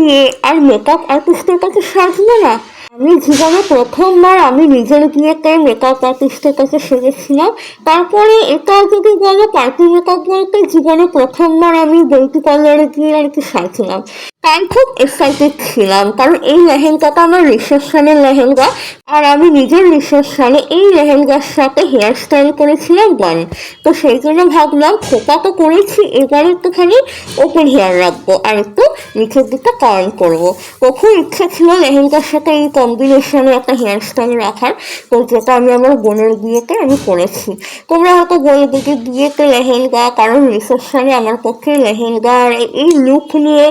দিয়ে আর মেকআপ আর্টিস্টের কাছে সাজবো না। আমি জীবনে প্রথমবার আমি নিজের বিয়েতে মেকআপ আর্টিস্টের কাছে সেজেছিলাম। তারপরে এটা যদি বলো পার্টি মেকআপ বলতে জীবনে প্রথমবার আমি বিউটি পার্লারে গিয়ে আর কি সাজলাম আমি খুব এক্সাইটেড ছিলাম। কারণ এই লেহেঙ্গাটা আমার রিসেপশনের লেহেঙ্গা। আর আমি নিজের রিসেপশনে এই লেহেঙ্গার সাথে হেয়ার স্টাইল করেছিলাম বন তো সেই জন্য ভাবলাম, খোপা তো করেছি, এবার একটুখানি ওপেন হেয়ার রাখব আর একটু নিচের দিকটা কার্ন করব। তো খুব ইচ্ছা ছিল লেহেঙ্গার সাথে এই কম্বিনেশনে একটা হেয়ার স্টাইল রাখার। তো যেটা আমি আমার বোনের বিয়েতে আমি করেছি। তোমরা হয়তো বলবে যে বিয়েতে লেহেঙ্গা কারণ রিসেপশনে আমার পক্ষে লেহেঙ্গা আর এই লুক নিয়ে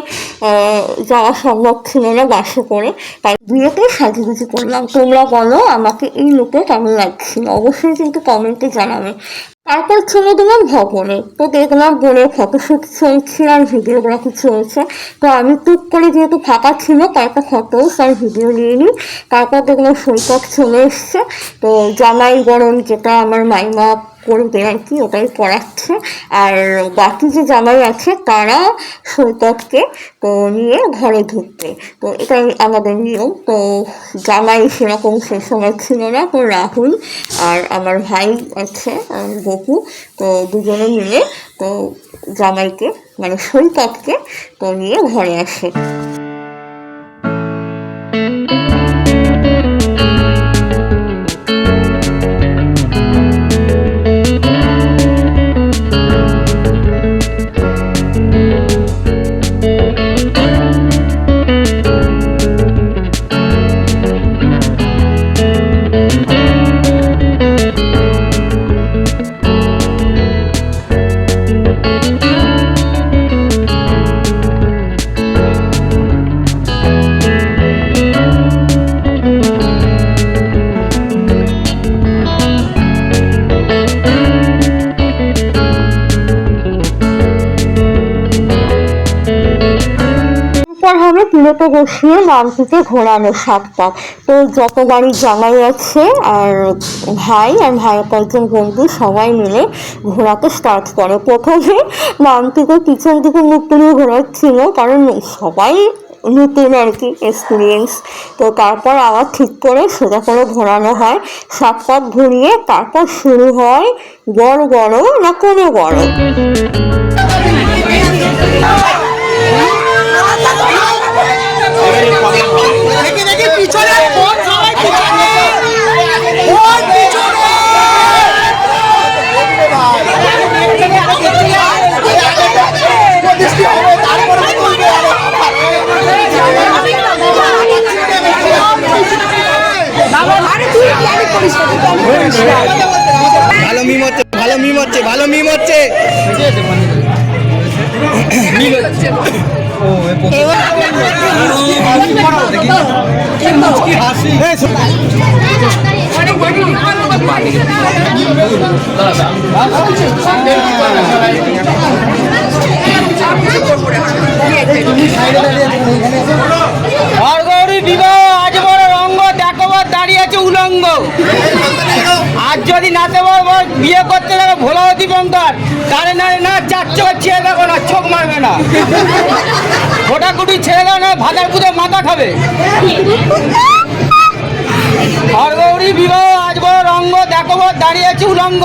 যাওয়া সম্ভব ছিল না বাসে করে তাই বিয়েতে সাজুগুজি করলাম। তোমরা বলো আমাকে এই লুকে কেমন লাগছিল অবশ্যই কিন্তু কমেন্টে জানাবে। তারপর চলে গেলাম ভবনে। তো দেখলাম বলে ফটোশ্যুট চলছে আর ভিডিওগ্রাফি চলছে। তো আমি টুক করে যেহেতু ফাঁকা ছিল কয়েকটা ফটো আর ভিডিও নিয়ে নিই তারপর দেখলাম সৈকত চলে এসছে। তো জামাই গরম যেটা আমার মাইমা করবে আর কি, ওটাই করাচ্ছে। আর বাকি যে জামাই আছে, তারা সৈকতকে তো নিয়ে ঘরে ঢুকবে। তো এটাই আমাদের নিয়ম। তো জামাই সেরকম সে সময় ছিল না। তো রাহুল আর আমার ভাই আছে গপু তো দুজনে মিলে তো জামাইকে মানে সৈকতকে তো নিয়ে ঘরে আসে। তুলোতে বসিয়ে নামটিতে ঘোরানো সাত পাক তো যত বাড়ির জামাই আছে, আর ভাই আর ভাইয়ের কয়েকজন বন্ধু সবাই মিলে ঘোরাতে স্টার্ট করে। প্রথমে নামটিতে পিছন দিকে মুখ তুলে ঘোরাচ্ছিল, কারণ সবাই নতুন আর কি এক্সপিরিয়েন্স তো তারপর আবার ঠিক করে সোজা করে ঘোরানো হয়। সাত পাক ঘুরিয়ে তারপর শুরু হয় বড় বড় না কোনো বড় হচ্ছে ভালো মিম হচ্ছে হরগৌরী বিবাহ আজ বড় রঙ্গ দেখো বর দাঁড়িয়ে আছে উলঙ্গ আজ যদি নাতে বর বর বিয়ে করতে দেখো ভোলাবতী তারে না না চার চোখের ছেড়ে দেখো না, চোখ মারবে না। ফোটাকুটি ছেড়ে দাও না ভাতার পুজো মাথা খাবে। হরগৌরী বিবাহ আজ বড় রঙ্গ দেখো বর দাঁড়িয়ে আছে উলঙ্গ।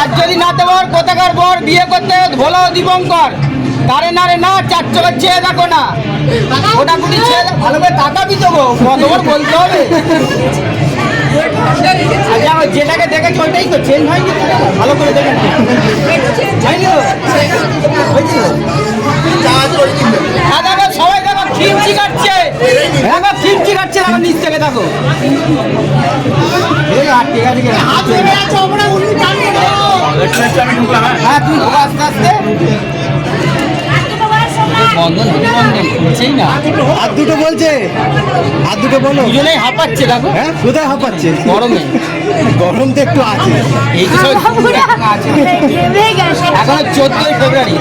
আজ যদি নাতে বর, কোথাকার বর বিয়ে করতে ভোলা দীপঙ্কর? তারে না রে না চার চোখের ছেড়ে দেখো না। ওটা কুটি ছেড়ে ভালো করে তাকাবি তো গো, কতবার বলতে হবে? যেটাকে দেখেছি ওইটাই তো। চেঞ্জ হয়নি ভালো করে দেখেন। হয়নি তো? হয়েছে? হ্যাঁ, দেখো সবাই দেখো খিমচি কাটছে। দেখো খিমচি কাটছে দেখো নিচ থেকে দেখো। আমরা দাও। হ্যাঁ। তুমি আস্তে আস্তে। বন্ধন বন্ধন খুলছেই না। আর দুটো বলছে? আর দুটো বলো। দুজনেই হাঁপাচ্ছে দেখো। হ্যাঁ কোথায় হাঁপাচ্ছে? গরমে। গরম তো একটু আছে। এই তো সব আছে। এখনও চোদ্দই ফেব্রুয়ারি।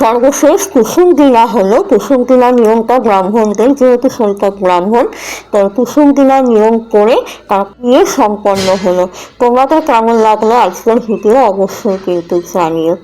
সর্বশেষ কুসুম দিনা হলো, কুসুম দিনা নিয়মটা ব্রাহ্মণদের, যেহেতু সৈকত ব্রাহ্মণ, তো কুসুম দিনা নিয়ম করে তার বিয়ে সম্পন্ন হলো। তোমাদের কেমন লাগল আজকের ভিডিও অবশ্যই কিন্তু জানিও।